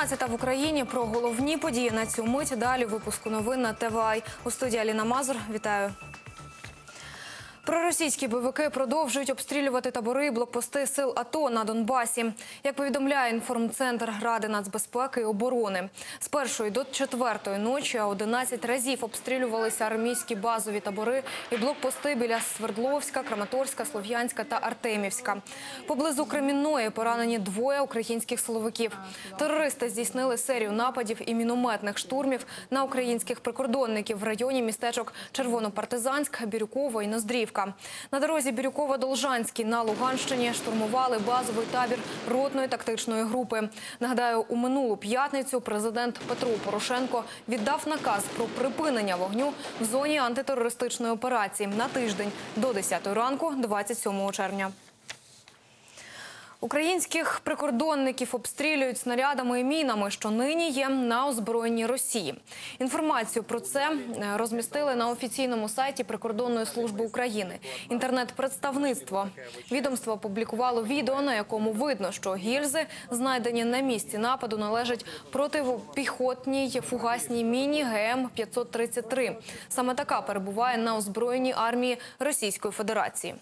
12 в Україні про головні події на цю мить. Далі випуску новин на ТВАЙ. У студії Аліна Мазур. Вітаю. Проросійські бойовики продовжують обстрілювати табори блокпости сил АТО на Донбасі. Як повідомляє інформцентр Ради нацбезпеки і оборони, з першої до четвертої ночі 11 разів обстрілювалися армійські базові табори і блокпости біля Свердловська, Краматорська, Слов'янська та Артемівська. Поблизу Кремінної поранені двоє українських силовиків. Терористи здійснили серію нападів і мінометних штурмів на українських прикордонників в районі містечок Червонопартизанськ, Бірюково і Ноздрівка. На дорозі Бірюкова-Должанський на Луганщині штурмували базовий табір ротної тактичної групи. Нагадаю, у минулу п'ятницю президент Петро Порошенко віддав наказ про припинення вогню в зоні антитерористичної операції на тиждень до 10 ранку, 27 червня. Українських прикордонників обстрілюють снарядами і мінами, що нині є на озброєнні Росії. Інформацію про це е, розмістили на офіційному сайті Прикордонної служби України. Інтернет-представництво відомство опублікувало відео, на якому видно, що гільзи, знайдені на місці нападу, належать протипіхотній фугасній міні ГМ 533 Саме така перебуває на озброєнні армії Російської Федерації.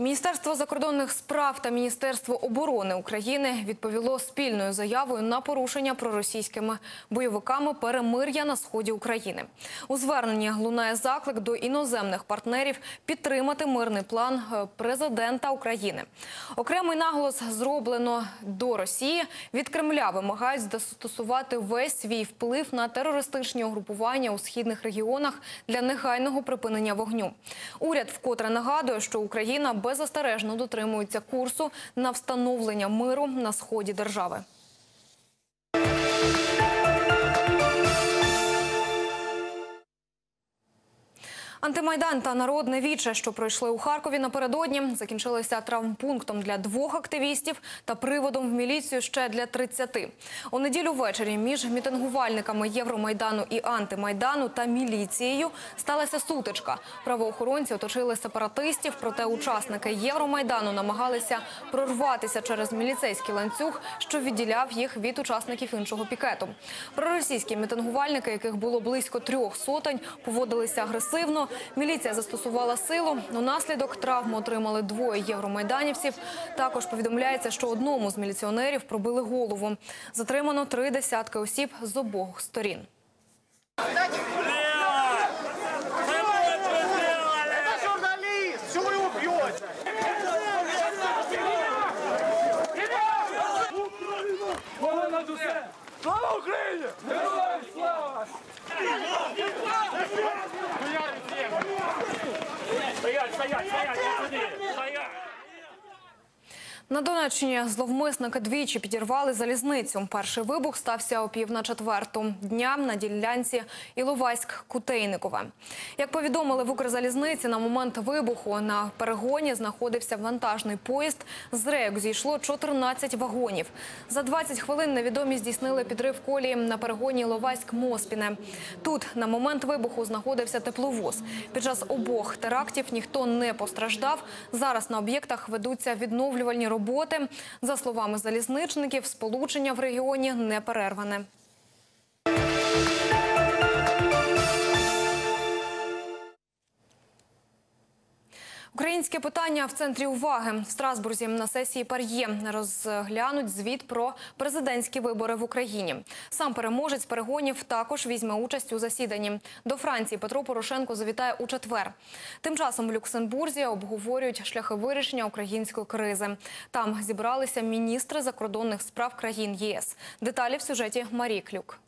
Міністерство закордонних справ та Міністерство оборони України відповіло спільною заявою на порушення проросійськими бойовиками перемир'я на сході України. У зверненні лунає заклик до іноземних партнерів підтримати мирний план е, президента України. Окремий наголос зроблено до Росії. Від Кремля вимагають застосувати весь свій вплив на терористичні угрупування у східних регіонах для негайного припинення вогню. Уряд вкотре нагадує, що Україна беззастережно дотримуються курсу на встановлення миру на сході держави. Антимайдан та народне віче, що пройшли у Харкові напередодні, закінчилися травмпунктом для двох активістів та приводом в міліцію ще для 30. У неділю ввечері між мітингувальниками Євромайдану і антимайдану та міліцією сталася сутичка. Правоохоронці оточили сепаратистів, проте учасники Євромайдану намагалися прорватися через міліцейський ланцюг, що відділяв їх від учасників іншого пікету. Проросійські мітингувальники, яких було близько трьох сотень, поводилися агресивно. Міліція застосувала силу. Унаслідок травму отримали двоє євромайданівців. Також повідомляється, що одному з міліціонерів пробили голову. Затримано три десятки осіб з обох сторін. yeah, yeah, yeah. На Донеччині зловмисники двічі підірвали залізницю. Перший вибух стався о пів на четверту дня на ділянці Іловайськ-Кутейникове. Як повідомили в Укрзалізниці, на момент вибуху на перегоні знаходився вантажний поїзд. З рейок зійшло 14 вагонів. За 20 хвилин невідомі здійснили підрив колії на перегоні Іловайськ-Моспіне. Тут на момент вибуху знаходився тепловоз. Під час обох терактів ніхто не постраждав. Зараз на об'єктах ведуться відновлювальні роботи. За словами залізничників, сполучення в регіоні не перерване. Українське питання в центрі уваги в Страсбурзі на сесії Пар'є розглянуть звіт про президентські вибори в Україні. Сам переможець перегонів також візьме участь у засіданні. До Франції Петро Порошенко завітає у четвер. Тим часом в Люксембурзі обговорюють шляхи вирішення української кризи. Там зібралися міністри закордонних справ країн ЄС. Деталі в сюжеті Марії Клюк.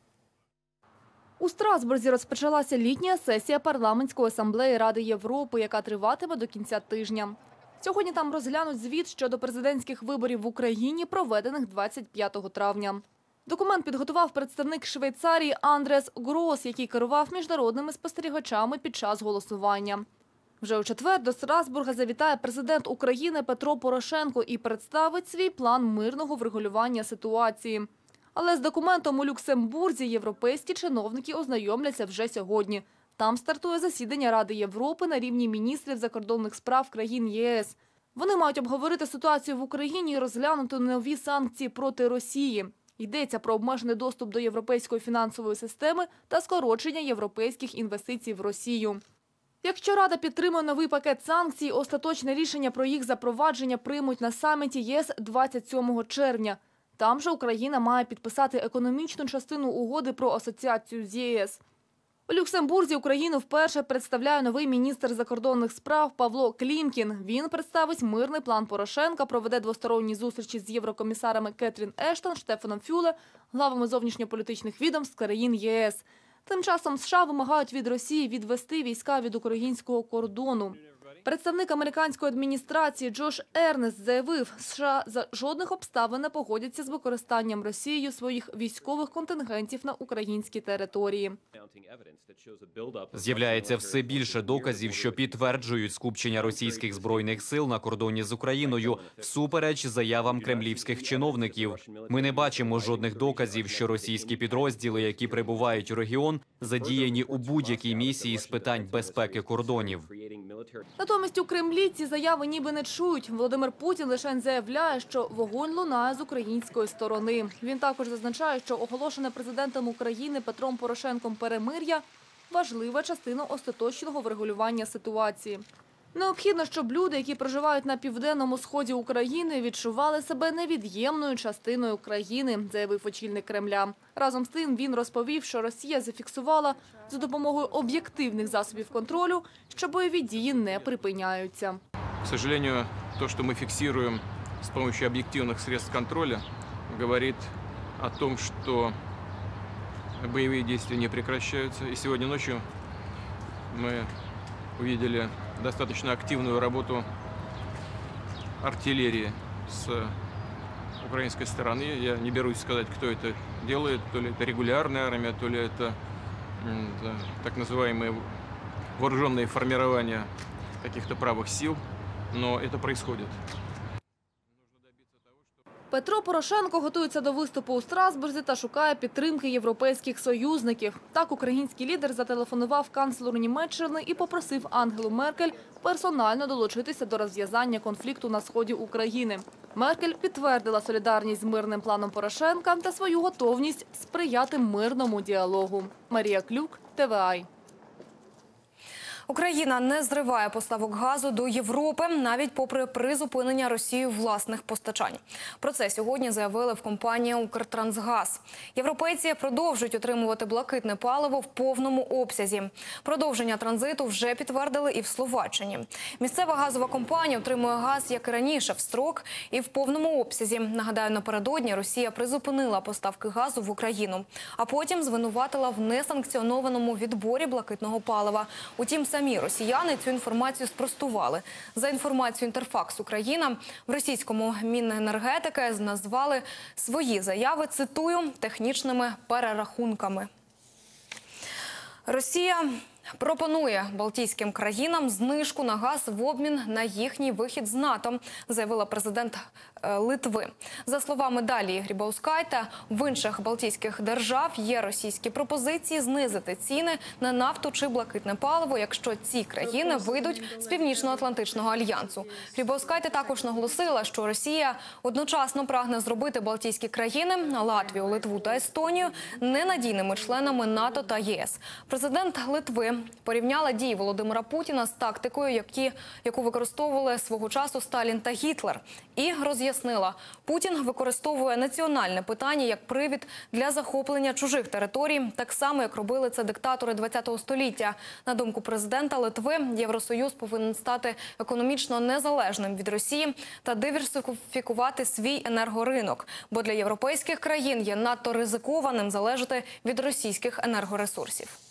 У Страсбурзі розпочалася літня сесія парламентської асамблеї Ради Європи, яка триватиме до кінця тижня. Сьогодні там розглянуть звіт щодо президентських виборів в Україні, проведених 25 травня. Документ підготував представник Швейцарії Андрес Грос, який керував міжнародними спостерігачами під час голосування. Вже у четвер до Страсбурга завітає президент України Петро Порошенко і представить свій план мирного врегулювання ситуації. Але з документом у Люксембурзі європейські чиновники ознайомляться вже сьогодні. Там стартує засідання Ради Європи на рівні міністрів закордонних справ країн ЄС. Вони мають обговорити ситуацію в Україні і розглянути нові санкції проти Росії. Йдеться про обмежений доступ до європейської фінансової системи та скорочення європейських інвестицій в Росію. Якщо Рада підтримує новий пакет санкцій, остаточне рішення про їх запровадження приймуть на саміті ЄС 27 червня. Там же Україна має підписати економічну частину угоди про асоціацію з ЄС. У Люксембурзі Україну вперше представляє новий міністр закордонних справ Павло Клімкін. Він представить мирний план Порошенка, проведе двосторонні зустрічі з єврокомісарами Кетрін Ештон, Штефаном Фюле, главами зовнішньополітичних відомств країн єС. Тим часом США вимагають від Росії відвести війська від українського кордону. Представник американської адміністрації Джош Ернест заявив, США за жодних обставин не погодяться з використанням Росією своїх військових контингентів на українській території. З'являється все більше доказів, що підтверджують скупчення російських збройних сил на кордоні з Україною всупереч заявам кремлівських чиновників. Ми не бачимо жодних доказів, що російські підрозділи, які прибувають у регіон, задіяні у будь-якій місії з питань безпеки кордонів. Натомість у Кремлі ці заяви ніби не чують. Володимир Путін лише заявляє, що вогонь лунає з української сторони. Він також зазначає, що оголошене президентом України Петром Порошенком перемир'я важлива частина остаточного врегулювання ситуації. Необхідно, щоб люди, які проживають на південному сході України, відчували себе невід'ємною частиною країни, заявив очільник Кремля. Разом з тим він розповів, що Росія зафіксувала за допомогою об'єктивних засобів контролю, що бойові дії не припиняються. К сожалению, то, что мы фиксируем с помощью объективных средств контроля, говорит о том, что боевые действия не прекращаются. И сегодня ночью мы увидели достаточно активную работу артиллерии с украинской стороны. Я не берусь сказать, кто это делает, то ли это регулярная армия, то ли это да, так называемые вооруженные формирования каких-то правых сил, но это происходит. Петро Порошенко готується до виступу у Страсбурзі та шукає підтримки європейських союзників. Так, український лідер зателефонував канцлеру Німеччини і попросив Ангелу Меркель персонально долучитися до розв'язання конфлікту на сході України. Меркель підтвердила солідарність з мирним планом Порошенка та свою готовність сприяти мирному діалогу. Марія Клюк, ТВАЙ. Україна не зриває поставок газу до Європи, навіть попри призупинення Росією власних постачань. Про це сьогодні заявили в компанії Укртрансгаз. Європейці продовжують отримувати блакитне паливо в повному обсязі. Продовження транзиту вже підтвердили і в Словаччині. Місцева газова компанія отримує газ, як і раніше, в строк і в повному обсязі. Нагадаю, напередодні Росія призупинила поставки газу в Україну, а потім звинуватила в несанкціонованому відборі блакитного палива. Утім, самі росіяни цю інформацію спростували. За інформацією Інтерфакс Україна в російському Міненергетики назвали свої заяви, цитую, технічними перерахунками. Росія пропонує Балтійським країнам знижку на газ в обмін на їхній вихід з НАТО, заявила президент е, Литви. За словами Далії Грібаускайте, в інших Балтійських держав є російські пропозиції знизити ціни на нафту чи блакитне паливо, якщо ці країни вийдуть з північно-атлантичного альянсу. Грібаускайте також наголосила, що Росія одночасно прагне зробити Балтійські країни Латвію, Литву та Естонію ненадійними членами НАТО та ЄС. Президент Литви порівняла дії Володимира Путіна з тактикою, які, яку використовували свого часу Сталін та Гітлер, і роз'яснила, Путін використовує національне питання як привід для захоплення чужих територій, так само як робили це диктатори ХХ століття. На думку президента Литви, Євросоюз повинен стати економічно незалежним від Росії та диверсифікувати свій енергоринок, бо для європейських країн є надто ризикованим залежати від російських енергоресурсів.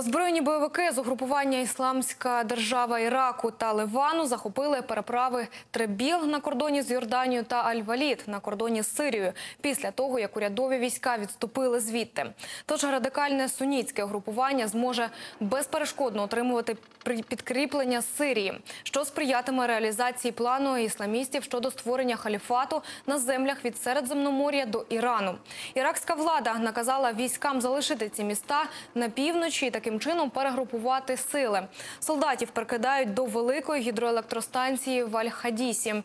Озброєні бойовики з угрупування Ісламська держава Іраку та Ливану захопили переправи Требіл на кордоні з Йорданією та Аль-Валід на кордоні з Сирією після того, як урядові війська відступили звідти. Тож радикальне сунітське угрупування зможе безперешкодно отримувати підкріплення з Сирії, що сприятиме реалізації плану ісламістів щодо створення халіфату на землях від Середземномор'я до Ірану. Іракська влада наказала військам залишити ці міста на півночі і таким чином перегрупувати сили. Солдатів перекидають до великої гідроелектростанції в Аль-Хадісі,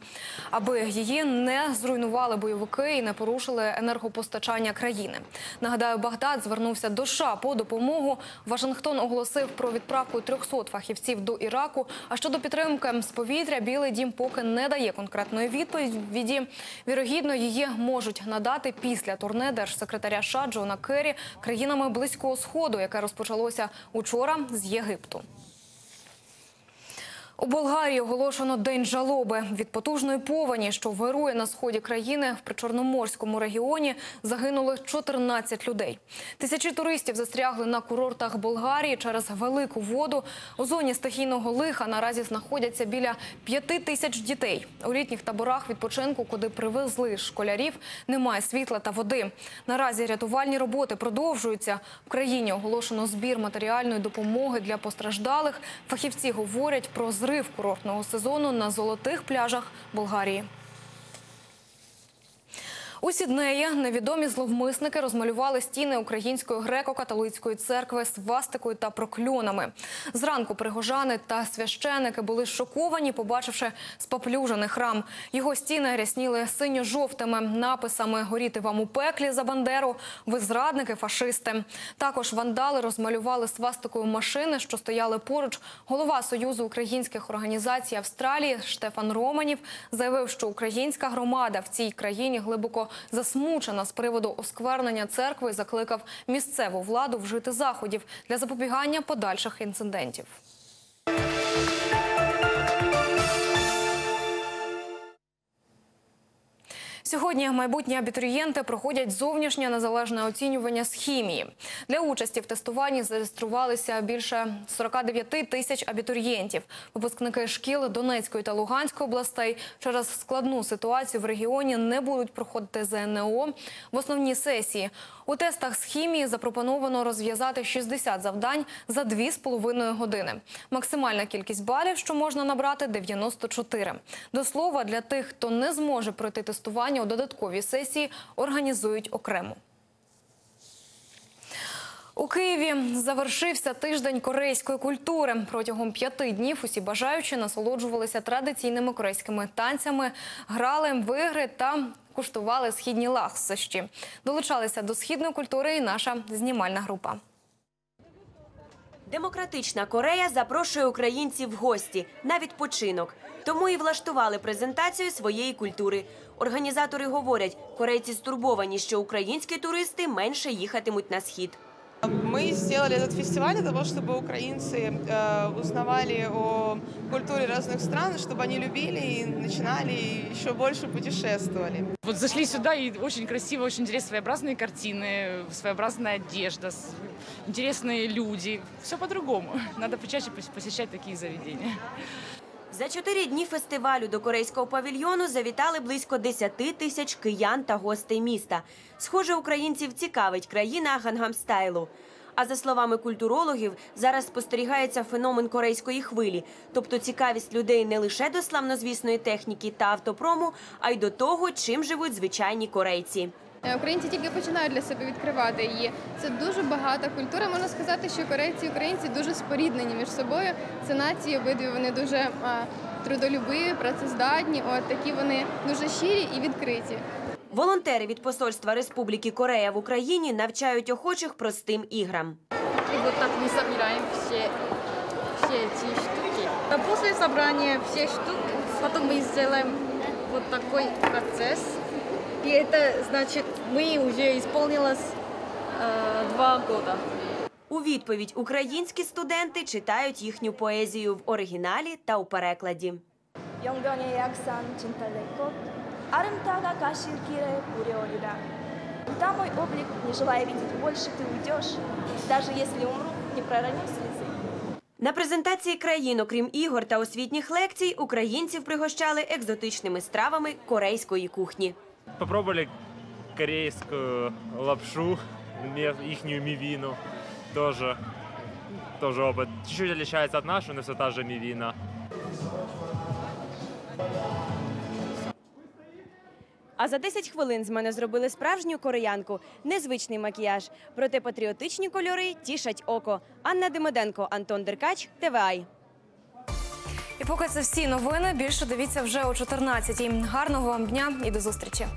аби її не зруйнували бойовики і не порушили енергопостачання країни. Нагадаю, Багдад звернувся до США по допомогу. Вашингтон оголосив про відправку 300 фахівців до Іраку. А щодо підтримки з повітря, Білий Дім поки не дає конкретної відповіді. Вірогідно, її можуть надати після турне держсекретаря США Джона Керрі країнами Близького Сходу, яке розпочалося учора з Єгипту. У Болгарії оголошено день жалоби від потужної повені, що вирує на сході країни в причорноморському регіоні. Загинули 14 людей. Тисячі туристів застрягли на курортах Болгарії через велику воду. У зоні стихійного лиха наразі знаходяться біля п'яти тисяч дітей. У літніх таборах відпочинку, куди привезли школярів, немає світла та води. Наразі рятувальні роботи продовжуються. В країні оголошено збір матеріальної допомоги для постраждалих. Фахівці говорять про зрив курортного сезону на золотих пляжах Болгарії. У Сіднеї невідомі зловмисники розмалювали стіни української греко-католицької церкви свастикою та прокльонами. Зранку пригожани та священики були шоковані, побачивши споплюжений храм. Його стіни рясніли синьо-жовтими написами «Горіти вам у пеклі за Бандеру», «Ви зрадники, фашисти». Також вандали розмалювали свастикою машини, що стояли поруч. Голова Союзу українських організацій Австралії Штефан Романів заявив, що українська громада в цій країні глибоко засмучена з приводу осквернення церкви закликав місцеву владу вжити заходів для запобігання подальших інцидентів. Сьогодні майбутні абітурієнти проходять зовнішнє незалежне оцінювання з хімії. Для участі в тестуванні зареєструвалися більше 49 тисяч абітурієнтів. Випускники шкіл Донецької та Луганської областей через складну ситуацію в регіоні не будуть проходити ЗНО в основній сесії. У тестах з хімії запропоновано розв'язати 60 завдань за 2,5 години. Максимальна кількість балів, що можна набрати, 94. До слова, для тих, хто не зможе пройти тестування у додатковій сесії, організують окремо. У Києві завершився тиждень корейської культури. Протягом п'яти днів усі бажаючі насолоджувалися традиційними корейськими танцями, грали в ігри та куштували східні ласощі. Долучалися до східної культури і наша знімальна група. Демократична Корея запрошує українців в гості на відпочинок. Тому і влаштували презентацію своєї культури. Організатори говорять, корейці стурбовані, що українські туристи менше їхатимуть на схід. Мы сделали этот фестиваль для того, чтобы украинцы э, узнавали о культуре разных стран, чтобы они любили и начинали еще больше путешествовали. Вот зашли сюда и очень красиво, очень интересные своеобразные картины, своеобразная одежда, интересные люди. Все по-другому. Надо почаще пос- посещать такие заведения. За чотири дні фестивалю до корейського павільйону завітали близько 10 тисяч киян та гостей міста. Схоже, українців цікавить країна гангам-стайлу. А за словами культурологів, зараз спостерігається феномен корейської хвилі, тобто цікавість людей не лише до славнозвісної техніки та автопрому, а й до того, чим живуть звичайні корейці. Е, Українці тільки починають для себе відкривати її. Це дуже багата культура. Можна сказати, що корейці і українці дуже споріднені між собою. Це нації обидві вони дуже а, трудолюбиві, працездатні. От такі вони дуже щирі і відкриті. Волонтери від посольства Республіки Корея в Україні навчають охочих простим іграм. И вот так мы собираем все, все эти штуки. А после собрания всех штук, потом мы сделаем вот такой процесс. И это значит, мы уже исполнилось э, два года. У відповідь українські студенти читають їхню поезію в оригіналі та у перекладі. 영광의 약산 진달래꽃 아름다가 가실 길에 부려오리라 Куда мой облик, не желая видеть больше, ты уйдешь Даже если умру, не пророню слезы На презентації країн, окрім ігор та освітніх лекцій, українців пригощали екзотичними стравами корейської кухні. Попробовали корейскую лапшу, ихнюю мивину. Тоже, тоже опыт. Чуть-чуть отличается от нашей, но все та же мивина. А за 10 хвилин з мене зробили справжню кореянку, незвичний макіяж. Проте патріотичні кольори тішать око. Анна Демиденко, Антон Деркач, ТВАЙ. І поки це всі новини. Більше дивіться вже о 14-й. Гарного вам дня і до зустрічі.